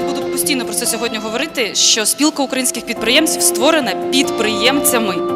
Я буду постійно про це сьогодні говорити. Що спілка українських підприємців створена підприємцями.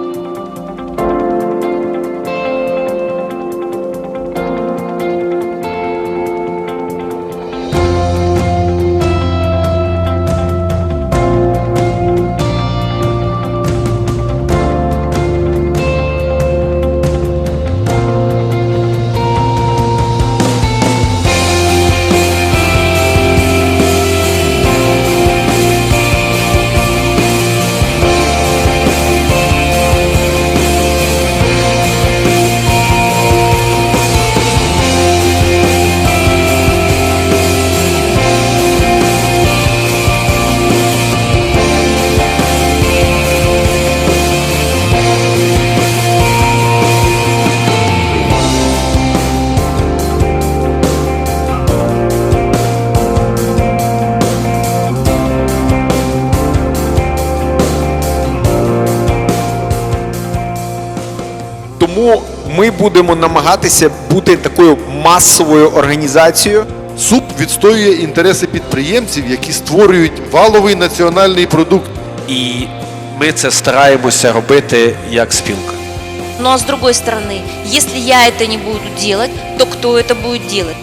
Тому ми будемо намагатися бути такою масовою організацією. СУП відстоює інтереси підприємців, які створюють валовий національний продукт. І ми це стараємося робити як спілка. Ну а с другой стороны, если я это не буду делать, то кто это будет делать?